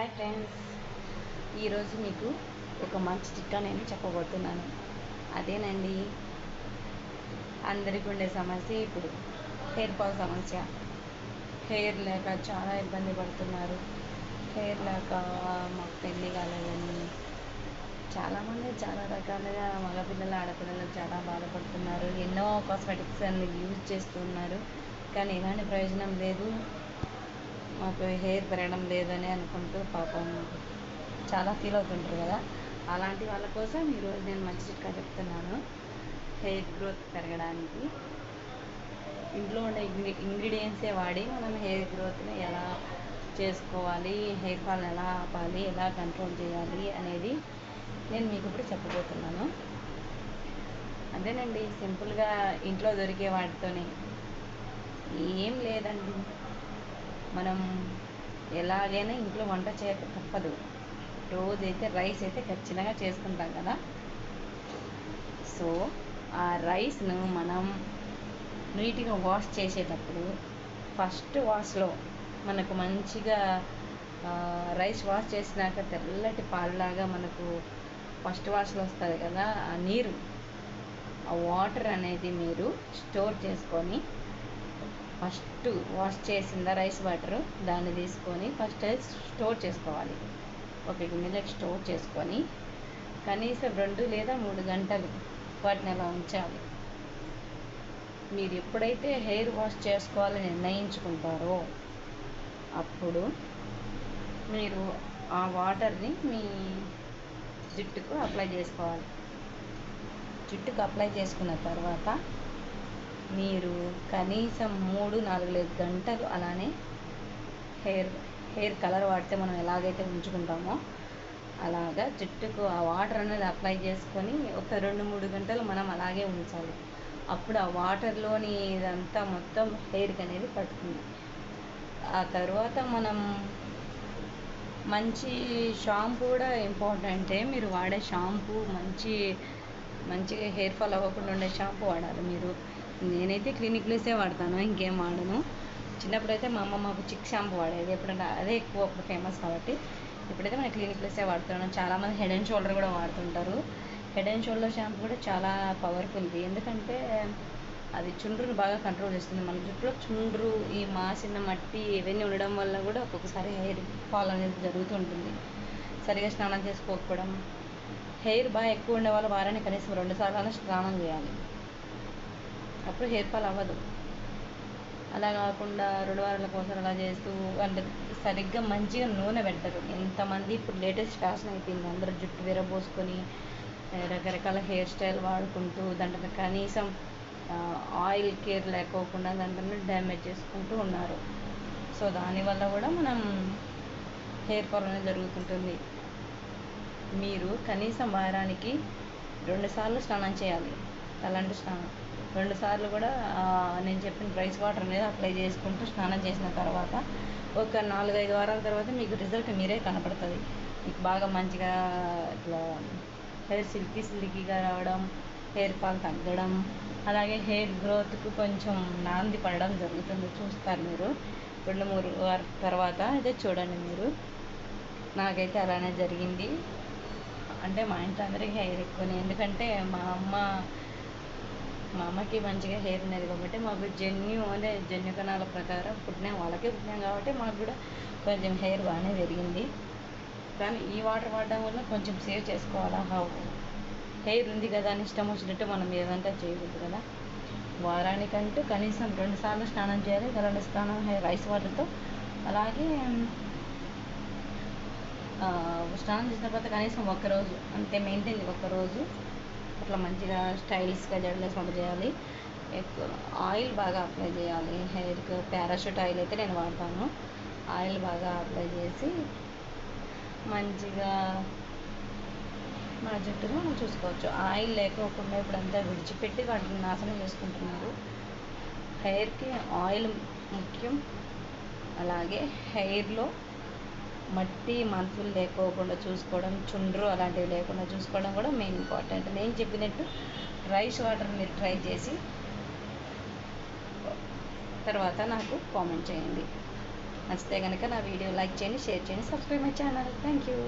Hi friends ఈరోజు మీకు ఒక మంచి చిట్కా నేను చెప్పబోతున్నాను. అదేనండి. అందరికీ ఉండే సమస్య ఇప్పుడు హెయిర్ ఫాల్ సమస్య. హెయిర్ లేక చాలా ఇబ్బంది పడుతున్నారు. హెయిర్ లేక మాకు పెళ్ళి కాలేదని చాలామంది చాలా రకాలుగా మగపిల్లలు ఆడపిల్లలు చాలా బాధపడుతున్నారు. ఎన్నో కాస్మెటిక్స్ అన్ని యూజ్ చేస్తున్నారు. కానీ ఎలాంటి ప్రయోజనం లేదు. నాకు హెయిర్ పెరగడం లేదని అనుకుంటూ పాపం చాలా ఫీల్ అవుతుంటారు కదా. అలాంటి వాళ్ళ కోసం ఈరోజు నేను మంచి చిట్కా చెప్తున్నాను. హెయిర్ గ్రోత్ పెరగడానికి. ఇంట్లో ఉండే ఇంగ్రీడియంట్సే వాడి మనం హెయిర్ గ్రోత్ని ఎలా చేసుకోవాలి హెయిర్ ఫాల్ని ఎలా ఆపాలి ఎలా కంట్రోల్ చేయాలి అనేది నేను మీకు ఇప్పుడు చెప్పబోతున్నాను. అదేనండి సింపుల్గా ఇంట్లో దొరికే వాటితోనే. ఏం లేదండి. మనం ఎలాగైనా ఇంట్లో వంట చేయక తప్పదు. రోజైతే రైస్ అయితే ఖచ్చితంగా చేసుకుంటాం కదా. సో ఆ రైస్ను మనం నీట్గా వాష్ చేసేటప్పుడు ఫస్ట్ వాష్లో మనకు మంచిగా రైస్ వాష్ చేసినాక తెల్లటి పాలులాగా మనకు ఫస్ట్ వాష్లో వస్తుంది కదా ఆ నీరు. ఆ వాటర్ అనేది మీరు స్టోర్ చేసుకొని ఫస్ట్ వాష్ చేసిన రైస్ వాటర్ దాన్ని తీసుకొని ఫస్ట్ స్టోర్ చేసుకోవాలి. ఒక గిన్నెలోకి స్టోర్ చేసుకొని కనీసం రెండు లేదా మూడు గంటలు వాటిని అలా ఉంచాలి. మీరు ఎప్పుడైతే హెయిర్ వాష్ చేసుకోవాలని నిర్ణయించుకుంటారో అప్పుడు మీరు ఆ వాటర్ని మీ జుట్టుకు అప్లై చేసుకోవాలి. జుట్టుకు అప్లై చేసుకున్న తర్వాత మీరు కనీసం మూడు నాలుగు లేదు గంటలు అలానే హెయిర్ హెయిర్ కలర్ వాడితే మనం ఎలాగైతే ఉంచుకుంటామో అలాగా జుట్టుకు ఆ వాటర్ అనేది అప్లై చేసుకొని ఒక రెండు మూడు గంటలు మనం అలాగే ఉంచాలి. అప్పుడు ఆ వాటర్లోని ఇదంతా మొత్తం హెయిర్కి అనేది పడుతుంది ఆ తర్వాత మనం మంచి షాంపూ కూడా ఇంపార్టెంటే మీరు వాడే షాంపూ మంచి మంచిగా హెయిర్ ఫాల్ అవ్వకుండా ఉండే షాంపూ వాడాలి మీరు. నేనైతే క్లినిక్ ప్లసే వాడతాను ఇంకేం వాడను. చిన్నప్పుడైతే మా అమ్మ మాకు చిక్ షాంపూ వాడేది ఎప్పుడంటే అదే ఎక్కువ అప్పుడు ఫేమస్ కాబట్టి. ఇప్పుడైతే మన క్లినిక్ ప్లసే వాడుతున్నాను. చాలామంది హెడ్ అండ్ షోల్డర్ కూడా వాడుతుంటారు. హెడ్ అండ్ షోల్డర్ షాంపూ కూడా చాలా పవర్ఫుల్ది ఎందుకంటే అది చుండ్రుని బాగా కంట్రోల్ చేస్తుంది. మన జుట్టులో చుండ్రు ఈ మాసిన మట్టి ఇవన్నీ ఉండడం వల్ల కూడా ఒక్కొక్కసారి హెయిర్ ఫాల్ అనేది జరుగుతుంటుంది. సరిగా స్నానం చేసుకోకపోవడం. హెయిర్ బాగా ఎక్కువ ఉండే వాళ్ళు వారానికి కనీసం రెండు సార్లు స్నానం చేయాలి. అప్పుడు హెయిర్ ఫాల్ అవ్వదు. అలా కాకుండా రెండు వారాలకు ఒకసారి అలా చేస్తూ అంటే సరిగ్గా మంచిగా నూనె పెట్టరు. ఎంతమంది ఇప్పుడు లేటెస్ట్ ఫ్యాషన్ అయిపోయింది. అందరూ జుట్టు విరబోసుకొని రకరకాల హెయిర్ స్టైల్ వాడుకుంటూ దాంట్లో కనీసం ఆయిల్ కేర్ లేకోకుండా దాంట్లో డ్యామేజ్ చేసుకుంటూ ఉన్నారు. సో దానివల్ల కూడా మనం హెయిర్ ఫాల్ అనేది జరుగుతుంటుంది. మీరు కనీసం వారానికి రెండుసార్లు స్నానం చేయాలి. అలాంటి స్నానం. రెండు సార్లు కూడా నేను చెప్పిన ప్రైస్ వాటర్ అనేది అప్లై చేసుకుంటూ స్నానం చేసిన తర్వాత ఒక నాలుగైదు వారాల తర్వాత మీకు రిజల్ట్ మీరే కనపడుతుంది. మీకు బాగా మంచిగా ఇట్లా హెయిర్ సిల్కీ సిల్కీగా రావడం హెయిర్ ఫాల్ తగ్గడం అలాగే హెయిర్ గ్రోత్కు కొంచెం నాంది పడడం జరుగుతుంది. చూస్తారు మీరు. రెండు మూడు వార తర్వాత అయితే చూడండి మీరు. నాకైతే అలానే జరిగింది. అంటే మా ఇంట్లో అందరికీ హెయిర్ ఎక్కువనే. ఎందుకంటే మా అమ్మ మా అమ్మకి మంచిగా హెయిర్ ఉన్నది కాబట్టి మాకు జన్యు అంటే జన్యు కణాల ప్రకారం పుట్టినాం వాళ్ళకే పుట్టినాం కాబట్టి మాకు కూడా కొంచెం హెయిర్ బాగానే పెరిగింది. కానీ ఈ వాటర్ వాడడం వల్ల కొంచెం సేవ్ చేసుకోవాలా? హా? హెయిర్ ఉంది కదా అని ఇష్టం వచ్చినట్టు మనం ఏదంటే చేయకూడదు కదా. వారానికంటూ కనీసం రెండు సార్లు స్నానం చేయాలి రెండు స్నానం హెయిర్ రైస్ వాటర్తో. అలాగే స్నానం చేసిన తర్వాత కనీసం ఒక్కరోజు అంతే మెయింటైన్ ఒక్కరోజు అట్లా మంచిగా స్టైల్స్గా వంట చేయాలి. ఎక్కువ ఆయిల్ బాగా అప్లై చేయాలి. హెయిర్కి పారాషూట్ ఆయిల్ అయితే నేను వాడతాను. ఆయిల్ బాగా అప్లై చేసి మంచిగా మన జుట్టును మనం చూసుకోవచ్చు. ఆయిల్ లేకోకుండా ఇప్పుడంతా విడిచిపెట్టి వాటిని నాశనం చేసుకుంటున్నారు. హెయిర్కి ఆయిల్ ముఖ్యం. అలాగే హెయిర్లో మట్టి మంతులు లేకోకుండా చూసుకోవడం చుండ్రు అలాంటివి లేకుండా చూసుకోవడం కూడా మెయిన్ ఇంపార్టెంట్ నేను చెప్పినట్టు రైస్ వాటర్ మీరు ట్రై చేసి తర్వాత నాకు కామెంట్ చేయండి. నచ్చితే కనుక నా వీడియో లైక్ చేయండి షేర్ చేయండి subscribe my channel thank you